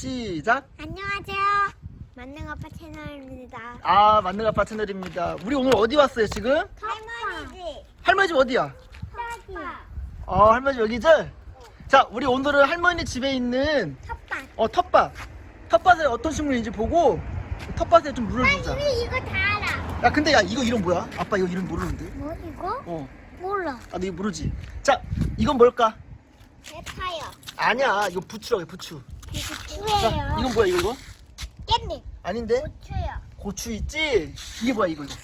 시작. 안녕하세요. 만능 아빠 채널입니다. 아, 만능 아빠 채널입니다. 우리 오늘 어디 왔어요, 지금? 할머니 집. 할머니 집 어디야? 딸기. 어, 할머니 집 여기지? 자, 우리 오늘은 할머니 집에 있는 텃밭. 어, 텃밭. 텃밭에 어떤 식물인지 보고 텃밭에 좀 물을 주자. 빨리 이거 다 알아. 야, 근데 야, 이거 이름 뭐야? 아빠 이거 이름 모르는데. 뭐 이거? 어. 몰라. 아, 너 이거 모르지? 자, 이건 뭘까? 대파요. 아니야, 이거 부추라고 해, 부추. 이거 자, 추예요. 이건 뭐야, 이거 이거? 깻잎. 아닌데? 추요. 고추 있지? 이게 뭐야, 이거 이거?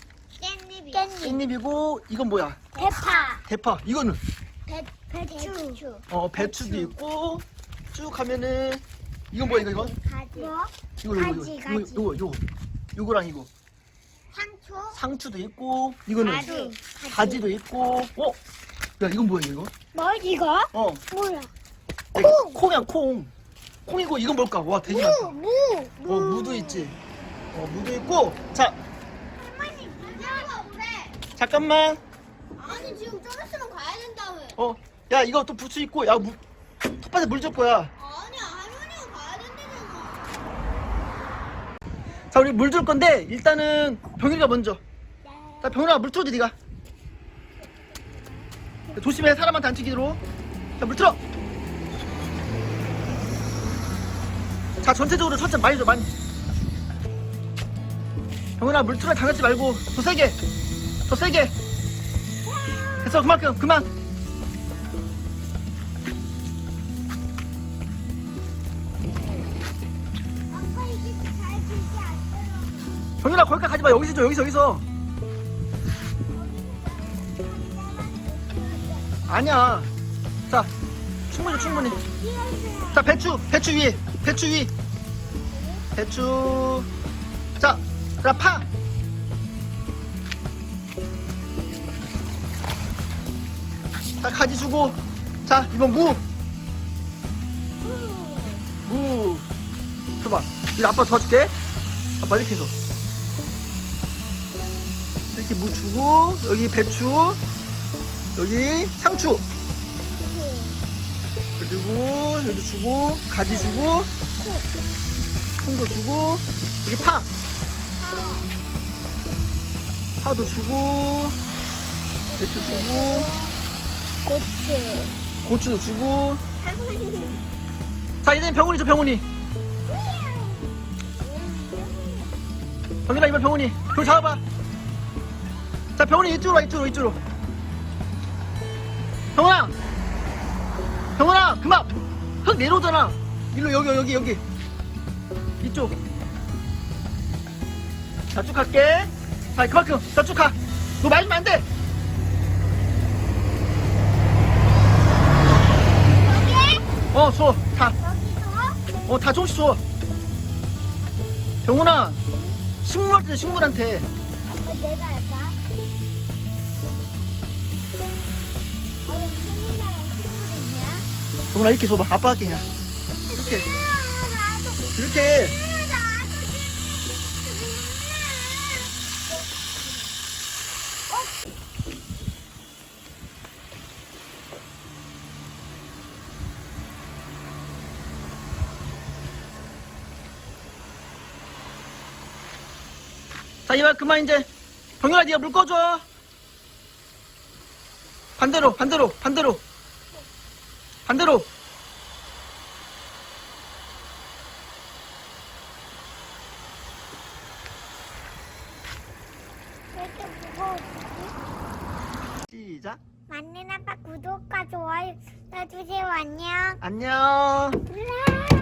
깻잎이. 깻잎. 깻잎이고 이건 뭐야? 대파. 대파. 이거는 배, 배추. 어 배추도 있고 쭉 하면은 이건 뭐야 이거 이거? 가지. 뭐? 이거 이거 가지, 이거 가지. 이거 이거 요거랑 이거 상추. 상추도 있고 이거는 가지. 가지도 있고 어? 야 이건 뭐야 이거? 뭐 이거? 어 몰라. 야, 이거 콩이야 콩 콩이고 이건 뭘까? 와 되게 많다 무. 무. 어 무도 있지 어 무도 있고 자 할머니 누나가 오래. 잠깐만 아니 지금 좀 있으면 가야 된다며. 어 야 이거 또 부추 있고 야 무, 텃밭에 물 줄 거야 아니야 할머니가 가야 된다잖아. 자 우리 물 줄 건데 일단은 병일이가 먼저 자 병일아 물 틀어줘 니가 조심해 사람한테 안 튀기도록 자물 틀어 자 전체적으로 천천히 많이 줘 많이. 병일아 물 틀어 당하지 말고 더 세게 더 세게. 됐어 그만큼 그만. 병일아 거기까지 가지 마. 여기서 줘 여기서 여기서. 아니야. 자 충분히 충분히 자 배추 배추 위 배추 위 배추 자 그다음 파 자, 가지 주고. 자, 이번 무. 무. 줘봐. 이거 아빠 도와줄게. 아빠 이렇게 해서. 이렇게 무 주고, 여기 배추, 여기 상추. 그리고 여기 주고, 가지 주고, 콩도 주고, 여기 파. 파도 주고, 배추 주고, 고추. 고추도 주고. 자, 이제 병훈이 줘, 병훈이. 병훈아, 이번 병훈이. 병 잡아봐. 자, 병훈이 이쪽으로 와, 이쪽으로, 이쪽으로. 병훈아! 병훈아, 그만! 흙 내려오잖아. 일로, 여기, 여기, 여기. 이쪽. 자, 쭉 갈게. 자, 그만큼. 자, 쭉 가. 너 맞으면 안 돼! 여기? 어, 줘. 다. 여기도? 어, 다 조금씩 줘. 병훈아, 식물한테, 식물한테. 아빠 내가 병훈아, 이렇게 줘봐. 아빠 할게, 그냥. 이렇게. 이렇게. 자, 이만 그만 이제. 병훈아, 네가 물 꺼줘. 반대로, 반대로, 반대로. 반대로. 왜 이렇게 무거워지지? 시작. 만능 아빠 구독과 좋아요 눌러주세요. 안녕. 안녕.